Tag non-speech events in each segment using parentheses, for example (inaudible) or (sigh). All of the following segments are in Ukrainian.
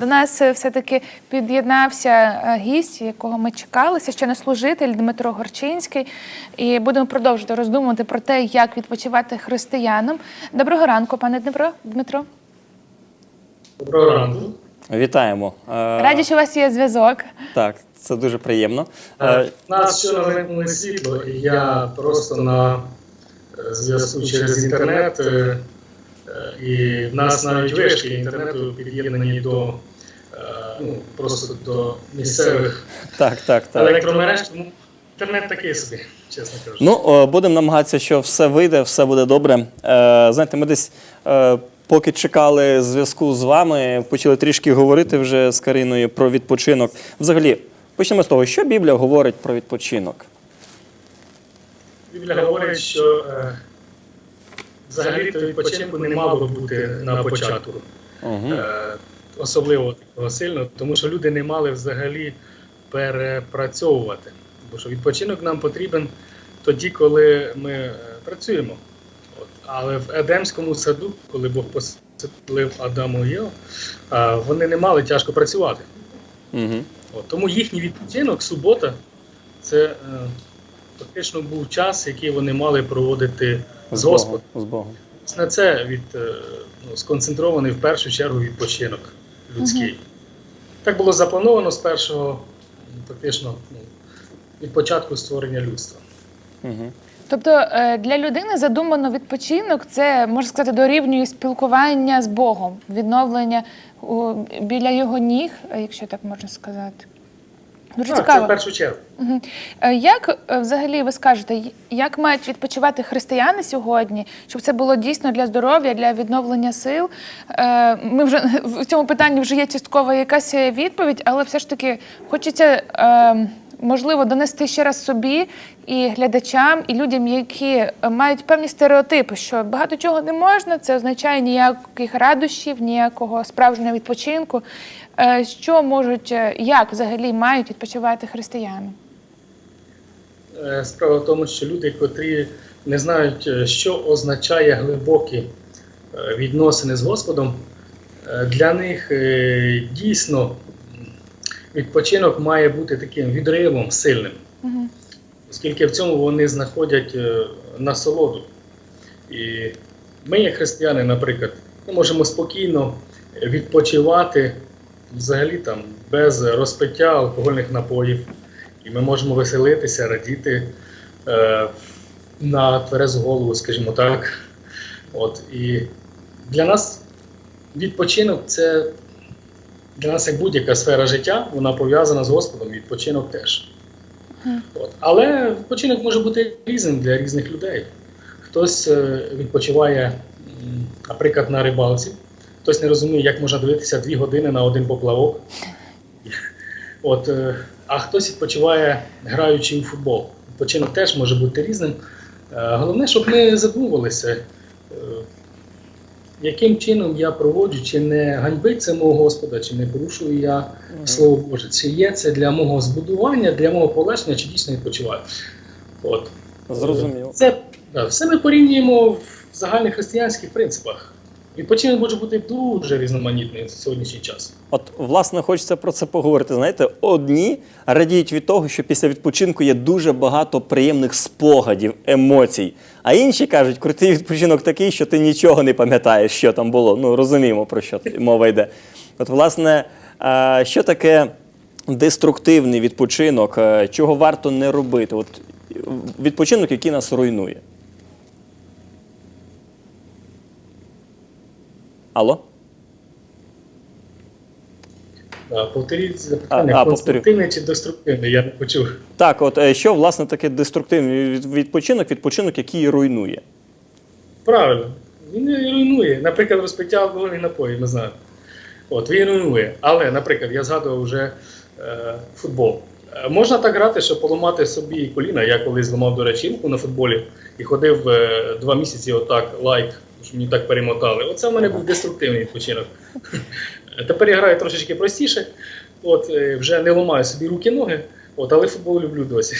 до нас е, все-таки під'єднався е, гість, якого ми чекали, священнослужитель Дмитро Горчинський. І будемо продовжувати роздумувати про те, як відпочивати християнам. Доброго ранку, пане Дмитро. Дмитро. Доброго ранку. Вітаємо. Е, Раді, що у вас є зв'язок. Так, це дуже приємно. У нас щойно вимкнули світло, і я просто на зв'язку через інтернет, і в нас навіть вишки інтернету під'єднані до ну, просто до місцевих Так, так, так. електромереж. Тому інтернет такий собі, чесно кажучи. Ну, е, будемо намагатися, що все вийде, все буде добре. Е, Знаєте, ми десь, е, поки чекали зв'язку з вами, почали трішки говорити вже з Кариною про відпочинок. Взагалі, почнемо з того, що Біблія говорить про відпочинок. Біблія говорить, що е, взагалі то відпочинку не мало бути на початку. Угу. Е, особливо такого сильно, тому що люди не мали взагалі перепрацьовувати. Бо що відпочинок нам потрібен тоді, коли ми е, працюємо. От. Але в Едемському саду, коли Бог поселив Адаму і Єву, е, вони не мали тяжко працювати. Угу. От. Тому їхній відпочинок, субота, це е, фактично був час, який вони мали проводити з Господом. З Богом. На це від, е, ну, сконцентрований в першу чергу відпочинок людський. Так було заплановано з першого, фактично, ну, від початку створення людства. Угу. Тобто е, для людини задумано відпочинок це можна сказати дорівнює спілкування з Богом, відновлення у біля його ніг, якщо так можна сказати. Дуже Так, це цікаво. в першу чергу. Е, Як е, взагалі ви скажете, як мають відпочивати християни сьогодні, щоб це було дійсно для здоров'я, для відновлення сил? Е, Ми вже (laughs) в цьому питанні вже є часткова якась відповідь, але все ж таки хочеться. Можливо, донести ще раз собі і глядачам, і людям, які е, мають певні стереотипи, що багато чого не можна, це означає ніяких радощів, ніякого справжнього відпочинку. Е, Що можуть, е, як взагалі мають відпочивати християни? Справа в тому, що люди, котрі не знають, що означає глибокі відносини з Господом, для них дійсно відпочинок має бути таким відривом сильним. Оскільки в цьому вони знаходять е, насолоду. І ми, як християни, наприклад, ми можемо спокійно відпочивати взагалі там без розпиття алкогольних напоїв, і ми можемо веселитися, радіти е, на тверезу голову, скажімо так. От, і для нас відпочинок це для нас як будь-яка сфера життя, вона пов'язана з Господом, відпочинок теж. От. Але відпочинок може бути різним для різних людей. Хтось е, відпочиває, наприклад, на рибалці, хтось не розуміє, як можна дивитися дві години на один поплавок. От, е, а хтось відпочиває, граючи у футбол. Відпочинок теж може бути різним. Е, Головне, щоб ми задумувалися, яким чином я проводжу, чи не ганьбить це мого Господа, чи не порушую я Слово Боже, чи є це для мого збудування, для мого полегшення, чи дійсно відпочиваю. От. Зрозуміло. Це да, все ми порівнюємо в загальних християнських Відпочинок може бути дуже різноманітний в сьогоднішній час. От, власне, хочеться про це поговорити. Знаєте, одні радіють від того, що після відпочинку є дуже багато приємних спогадів, емоцій. А інші кажуть, крутий відпочинок такий, що ти нічого не пам'ятаєш, що там було. Ну, розуміємо, про що мова йде. От, власне, що таке деструктивний відпочинок, е, чого варто не робити? От, відпочинок, який нас руйнує. Алло? Повторіть запитання, А, конструктивний чи деструктивний, я не почув. Так, от е, що власне таке деструктивний відпочинок, відпочинок, який руйнує. Правильно, він руйнує. Наприклад, розпиття алкогольних напоїв, ми знаємо. От, він руйнує. Але, наприклад, я згадував вже е, футбол. Е, Можна так грати, щоб поламати собі коліна. Я колись зламав, до речі, на футболі і ходив е, два місяці отак, лайк, що мені так перемотали. Оце в мене був деструктивний відпочинок. Тепер я граю трошечки простіше, от, е, вже не ламаю собі руки-ноги, От, але футбол люблю досі.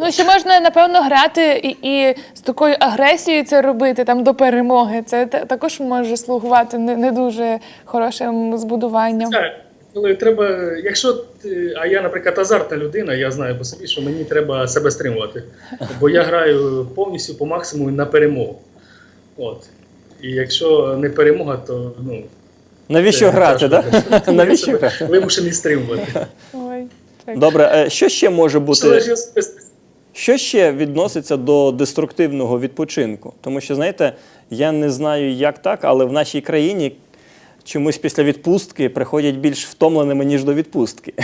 Ну, ще можна, напевно, грати і, і з такою агресією це робити там до перемоги. Це також може слугувати не, не дуже хорошим збудуванням. Так, коли треба, якщо ти- а я, наприклад, азартна людина, я знаю по собі, що мені треба себе стримувати. Бо я граю повністю по максимуму на перемогу. От. І якщо не перемога, то ну. Навіщо грати, так? Я (laughs) Навіщо грати? Вимушений стримувати. Ой, так. Добре, е, що ще може бути? Що ще відноситься до деструктивного відпочинку? Тому що, знаєте, я не знаю, як так, але в нашій країні чомусь після відпустки приходять більш втомленими, ніж до відпустки.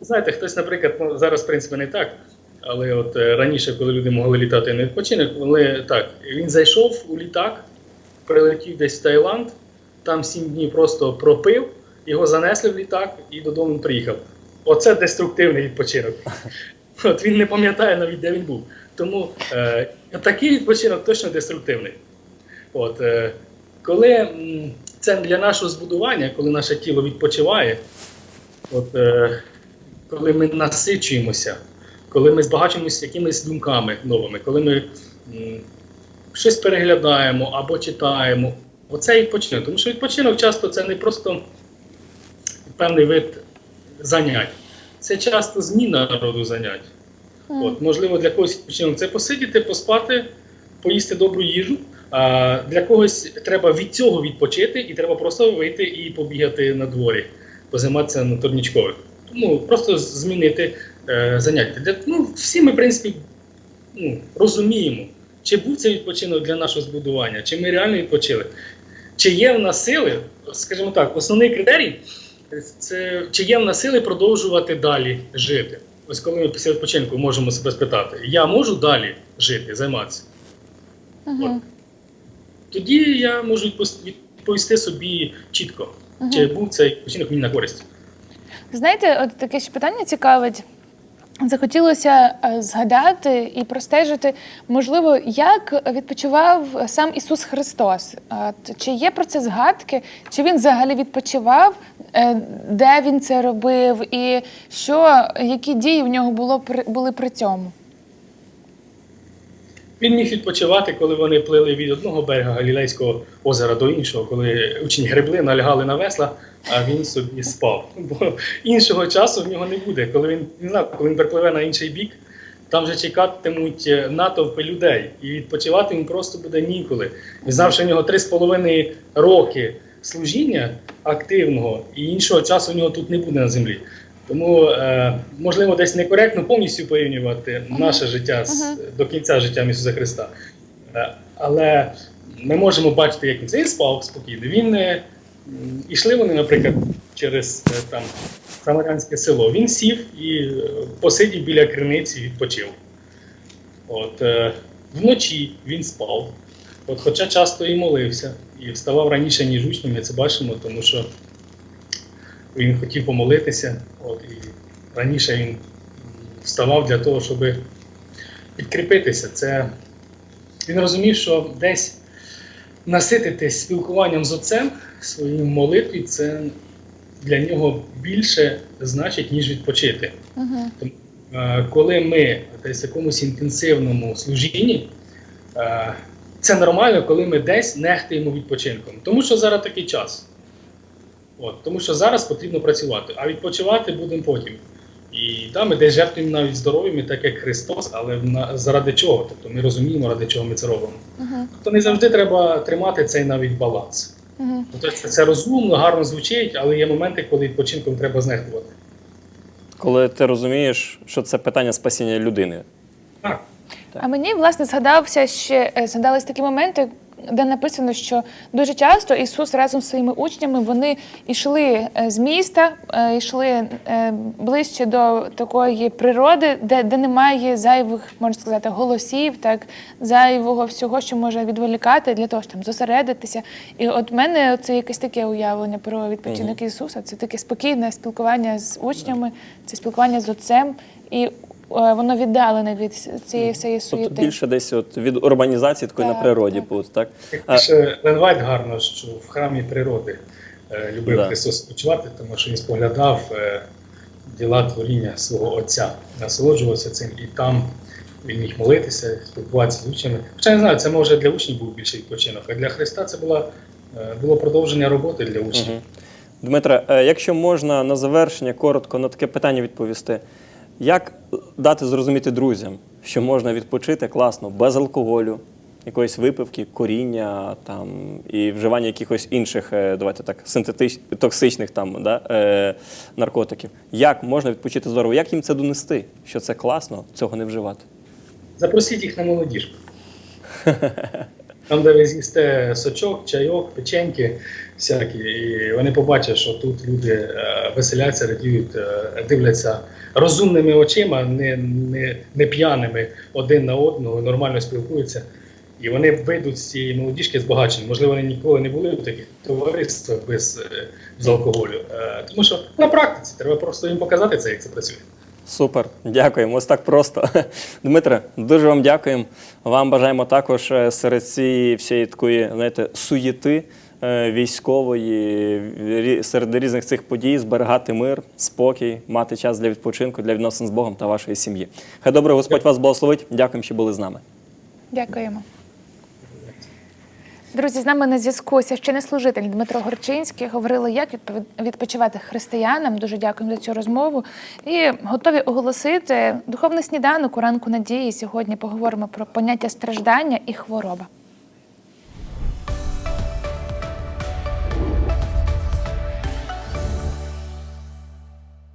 Знаєте, хтось, наприклад, ну, зараз, в принципі, не так. Але от е, раніше, коли люди могли літати на відпочинок, вони так, він зайшов у літак, прилетів десь в Таїланд, там сім днів просто пропив, його занесли в літак і додому приїхав. Оце деструктивний відпочинок. (laughs) От він не пам'ятає навіть, де він був. Тому е, такий відпочинок точно деструктивний. От, е, коли м, це для нашого збудування, коли наше тіло відпочиває, от, е, коли ми насичуємося, коли ми збагачуємося якимись думками новими, коли ми м, щось переглядаємо або читаємо, оце відпочинок. Тому що відпочинок часто це не просто певний вид занять, це часто зміна роду занять. От, можливо, для когось відпочинок це посидіти, поспати, поїсти добру їжу. А для когось треба від цього відпочити, і треба просто вийти і побігати на дворі, позайматися на турнічкових. Тому просто змінити заняття. Для, ну, всі ми, в принципі, ну, розуміємо, чи був це відпочинок для нашого збудування, чи ми реально відпочили. Чи є в нас сили, скажімо так, основний критерій це чи є в нас сили продовжувати далі жити. Ось коли ми після відпочинку можемо себе спитати, я можу далі жити, займатися. Мгм. Тоді я можу відповісти собі чітко, Мгм. чи був цей відпочинок мені на користь. Знаєте, от таке ще питання цікавить. Захотілося е, згадати і простежити, можливо, як відпочивав сам Ісус Христос. Чи є про це згадки, чи він взагалі відпочивав, е, де він це робив, і що, які дії в нього було були при цьому? Він міг відпочивати, коли вони плили від одного берега Галілейського озера до іншого, коли учні гребли, налягали на весла, а він собі спав. Бо іншого часу в нього не буде. Коли він не знаю, коли він припливе на інший бік, там вже чекатимуть е, натовпи людей, і відпочивати він просто буде ніколи. Він знав, що в нього три з половиною роки служіння активного, і іншого часу в нього тут не буде на землі. Тому, е, можливо, десь некоректно повністю порівнювати наше життя з, Мгм. до кінця життя Ісуса Христа. Е, але ми можемо бачити, як він спав спокійно. Він е, ішли вони, наприклад, через е, там Самарянське село. Він сів і е, посидів біля криниці відпочив. От, е, вночі він спав. От, хоча часто і молився, і вставав раніше, ніж учні, ми це бачимо, тому що він хотів помолитися, от, і раніше він вставав для того, щоб підкріпитися. Це він розумів, що десь насититись спілкуванням з отцем своїм молитві, це для нього більше значить, ніж відпочити. Угу. Е, коли ми десь в якомусь інтенсивному служінні, е, це нормально, коли ми десь нехтуємо відпочинком. Тому що зараз такий час. От, тому що зараз потрібно працювати, а відпочивати будемо потім. І да, ми десь жертвуємо навіть здоров'ями, так як Христос, але на, заради чого? Тобто ми розуміємо, ради чого ми це робимо. Угу. Тобто не завжди треба тримати цей навіть баланс. Угу. Тобто це, це розумно, гарно звучить, але є моменти, коли відпочинком треба знехтувати. Коли ти розумієш, що це питання спасіння людини. Так. А мені власне згадався ще е, згадались такі моменти, де написано, що дуже часто Ісус разом з своїми учнями вони йшли е, з міста, е, йшли е, ближче до такої природи, де, де немає зайвих, можна сказати, голосів, так зайвого всього, що може відволікати для того, щоб там зосередитися. І от в мене це якесь таке уявлення про відпочинок Ісуса. Це таке спокійне спілкування з учнями, це спілкування з отцем. І воно віддалене від цієї всієї суєти. Тобто більше десь от від урбанізації такої на природі так. буде, так? Пише Лен Вайт гарно, що в храмі природи е, любив Да. Христос спочивати, тому що він споглядав е, діла творіння свого отця, насолоджувався цим і там він міг молитися, спілкуватися з учнями. Хоча не знаю, це може для учнів був більший відпочинок, а для Христа це була, е, було продовження роботи для учнів. Мгм. Дмитре, е, якщо можна на завершення коротко на таке питання відповісти, як дати зрозуміти друзям, що можна відпочити класно без алкоголю, якоїсь випивки, коріння там, і вживання якихось інших, е, давайте так, синтетич... токсичних там, да, е, наркотиків? Як можна відпочити здорово? Як їм це донести, що це класно, цього не вживати? Запросіть їх на молодіжку. (laughs) Там, де ви з'їсте сочок, чайок, печеньки всякі, і вони побачать, що тут люди е, веселяться, радіють, е, дивляться розумними очима, не, не, не п'яними один на одного, нормально спілкуються. І вони вийдуть з цієї молодіжки збагачені. Можливо, вони ніколи не були в таких товариствах без, без алкоголю. Е, Тому що на практиці треба просто їм показати це, як це працює. Супер, дякуємо. Ось так просто. (laughs) Дмитре, дуже вам дякуємо. Вам бажаємо також е, серед цієї всієї такої, знаєте, суєти е, військової, серед різних цих подій зберігати мир, спокій, мати час для відпочинку, для відносин з Богом та вашої сім'ї. Хай добре Господь вас благословить. Дякуємо, що були з нами. Дякуємо. Друзі, з нами на зв'язку священнослужитель Дмитро Горчинський. Говорили, як відпочивати християнам. Дуже дякуємо за цю розмову. І готові оголосити духовний сніданок у ранку надії. Сьогодні поговоримо про поняття страждання і хвороба.